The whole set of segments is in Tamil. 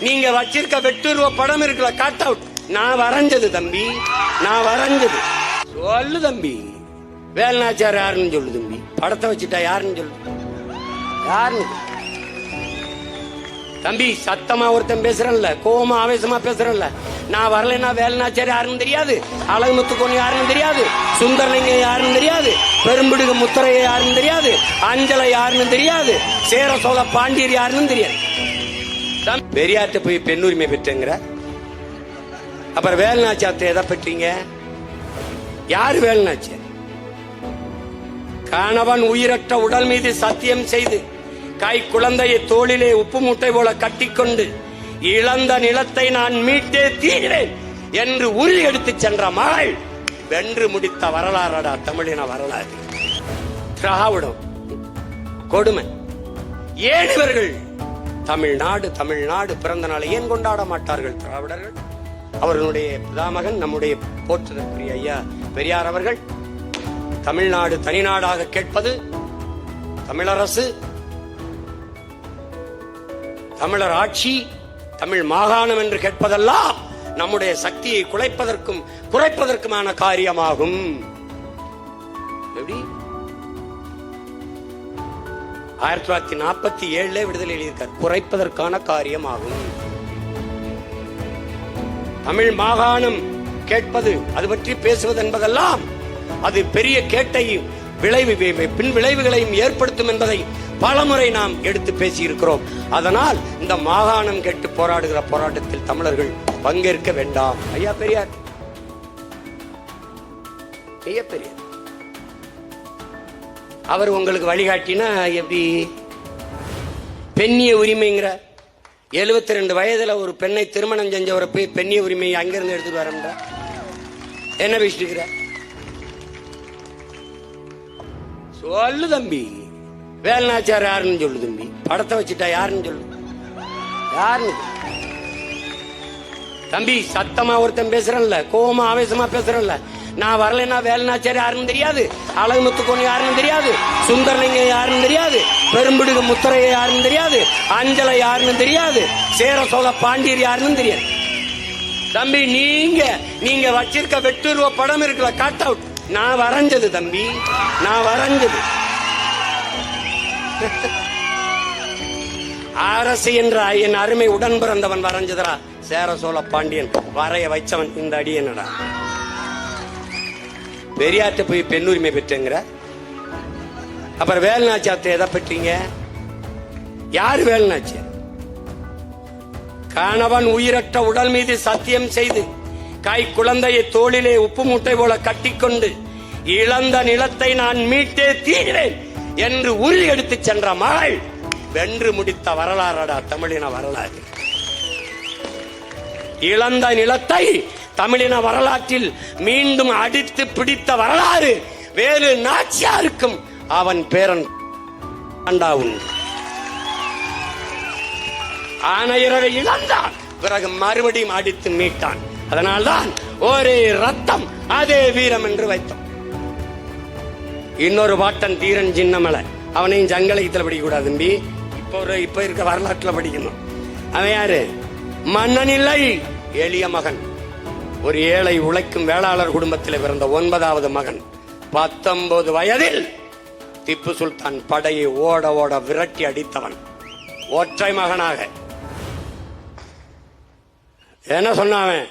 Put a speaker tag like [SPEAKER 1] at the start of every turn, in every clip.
[SPEAKER 1] நீங்க வச்சிருக்க வெட்டுருவ படம் இருக்கல கட் அவுட் நான் வரைஞ்சது தம்பி நான் வரைஞ்சது. சொல்லு தம்பி. வேல்நாச்சார் யாருன்னு சொல்லு தம்பி. படத்தை வச்சுட்டா யாருன்னு சொல்லு. யாருன்னு? தம்பி சத்தமா ஒருத்தன் பேசுறேன்ல கோவமா ஆவேசமா பேசுறேன்ல. நான் வரலைன்னா வேலநாச்சார் யாருன்னு தெரியாது. அழகு முத்துக்கோன் யாருன்னு தெரியாது. சுந்தரலிங்க யாருன்னு தெரியாது. பெரும்பிடுக முத்தரைய யாருன்னு தெரியாது. அஞ்சலை யாருன்னு தெரியாது. சேர சோழ பாண்டியர் யாருன்னு தெரியாது. பெரியார்ட்ட போய் பெண்ணுரிமை பெற்றங்கிற. அப்புறம் வேலுநாச்சியார்ட்ட எதை பெற்றீங்க? யார் வேலுநாச்சியார் கணவன் உயிரற்ற உடல் மீது சத்தியம் செய்து கை குழந்தையை தோளிலே உப்பு மூட்டை போல கட்டிக்கொண்டு இழந்த நிலத்தை நான் மீட்டே தீர்கிறேன் என்று உறுதி எடுத்து சென்ற மகள். வென்று முடித்த வரலாறடா தமிழின வரலாறு. திராவிடம் கொடுமை. ஏன் இவர்கள் தமிழ்நாடு தமிழ்நாடு பிறந்த நாளை ஏன் கொண்டாட மாட்டார்கள்? திராவிடர்கள்? அவர்களுடைய பிதாமகன் நம்முடைய போற்றுதற்குரிய ஐயா பெரியார் அவர்கள் தமிழ்நாடு தனிநாடாக கேட்பது தமிழரசு தமிழர் ஆட்சி தமிழ் மாகாணம் என்று கேட்பதெல்லாம் நம்முடைய சக்தியை குலைப்பதற்கும் குறைப்பதற்குமான காரியமாகும். எப்படி? ஆயிரத்தி தொள்ளாயிரத்தி நாற்பத்தி ஏழுல விடுதலை எழுதியிருக்கார். குறைப்பதற்கான காரியமாகும். தமிழ் மாகாணம் கேட்பது அது பற்றி பேசுவது என்பதெல்லாம் அது பெரிய கேட்டையும் விளைவு பின் விளைவுகளையும் ஏற்படுத்தும் என்பதை பலமுறை நாம் எடுத்து பேசியிருக்கிறோம். அதனால் இந்த மாகாணம் கேட்டு போராடுகிற போராட்டத்தில் தமிழர்கள் பங்கேற்க வேண்டாம். ஐயா பெரியார். ஐயா பெரியார். அவர் உங்களுக்கு வழிகாட்டினா எப்படி? பெண்ணிய உரிமைங்கிற எழுபத்தி ரெண்டு வயதுல ஒரு பெண்ணை திருமணம் செஞ்சவரை போய் பெண்ணிய உரிமையை அங்கிருந்து எடுத்துட்டு வரன்ற என்ன பேசிட்டு இருக்கிற? சொல்லு தம்பி. வேலநாச்சார் யாருன்னு சொல்லு தம்பி. படத்தை வச்சுட்டா யாருன்னு சொல்லு. யாருன்னு? தம்பி சத்தமா ஒருத்தன் பேசுறேன்ல. கோபமா ஆவேசமா பேசுறேன்ல. நான் வரலைன்னா வேலுநாச்சார் யாருன்னு தெரியாது. அழகு முத்துக்கோன் யாருன்னு தெரியாது. சுந்தரலிங்க யாருன்னு தெரியாது. பெரும்பிடுகு முத்தரைய யாருன்னு தெரியாது. அஞ்சலை யாருன்னு தெரியாது. சேர சோழ பாண்டியர் யாருன்னு தெரியாது. தம்பி நீங்க நீங்க வச்சிருக்க வெட்டுருவ படம் இருக்குல்ல கட் அவுட் நான் வரைஞ்சது தம்பி. நான் வரைஞ்சது. அரசு என்ற என் அருமை உடன் பிறந்தவன் வரைஞ்சதுரா சேர சோழ பாண்டியன் வரைய வைச்சவன் இந்த அடியனடா. பெரியார்ட்ட போய் பெண்ணுரிமை பெற்றேங்கிற. அப்புறம் வேலுநாச்சியார்த்த எதை பெற்றீங்க? யார் வேலுநாச்சியார்? கணவன் உயிரற்ற உடல் மீது சத்தியம் செய்து கை குழந்தையை தோளிலே உப்பு மூட்டை போல கட்டிக்கொண்டு இழந்த நிலத்தை நான் மீட்டே தீர்வேன் என்று உறுதி எடுத்து சென்ற மகள் வென்று முடித்த வரலாறடா தமிழின வரலாறு. இழந்த நிலத்தை தமிழின வரலாற்றில் மீண்டும் அடித்து பிடித்த வரலாறு வேறு நாச்சியாருக்கும் அவன் பேரன் ஆண்டா உண்டு ஆணையரை இழந்தான். பிறகு மறுபடியும் அடித்து மீட்டான். அதனால்தான் ஒரே ரத்தம் அதே வீரம் என்று வைத்தோம். இன்னொரு பாட்டன் தீரன் சின்னமலை. அவனையும் ஜங்கலகத்தில் படிக்க கூடாது தம்பி. இப்போ ஒரு இப்ப இருக்க வரலாற்றுல படிக்கணும். அவன் யாரு? மன்னன் இல்லை எளிய மகன். ஒரு ஏழை உழைக்கும் வேளாளர் குடும்பத்தில் பிறந்த ஒன்பதாவது மகன். பத்தொன்பது வயதில் திப்பு சுல்தான் படையை ஓட ஓட விரட்டி அடித்தவன். ஒற்றை மகனாக. என்ன சொன்னாவன்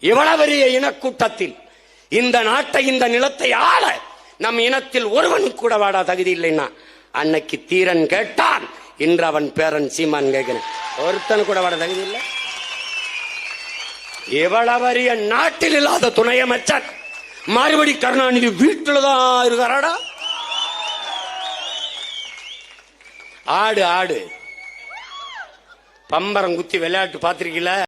[SPEAKER 1] இவ்வளவு பெரிய இனக்கூட்டத்தில் இந்த நாட்டை இந்த நிலத்தை ஆள நம் இனத்தில் ஒருவன் கூட வாடா தகுதி இல்லைன்னா. அன்னைக்கு தீரன் கேட்டான். இன்று அவன் பேரன் சீமான் கேட்கிறேன். ஒருத்தன் கூட வாட தகுதி இல்லை. இவ்வளவு நாட்டில் இல்லாத துணை அமைச்சர் மறுபடி கருணாநிதி வீட்டில் தான் இருக்கிறாடா ஆடு ஆடு. பம்பரம் குத்தி விளையாட்டு பார்த்திருக்கீங்களா?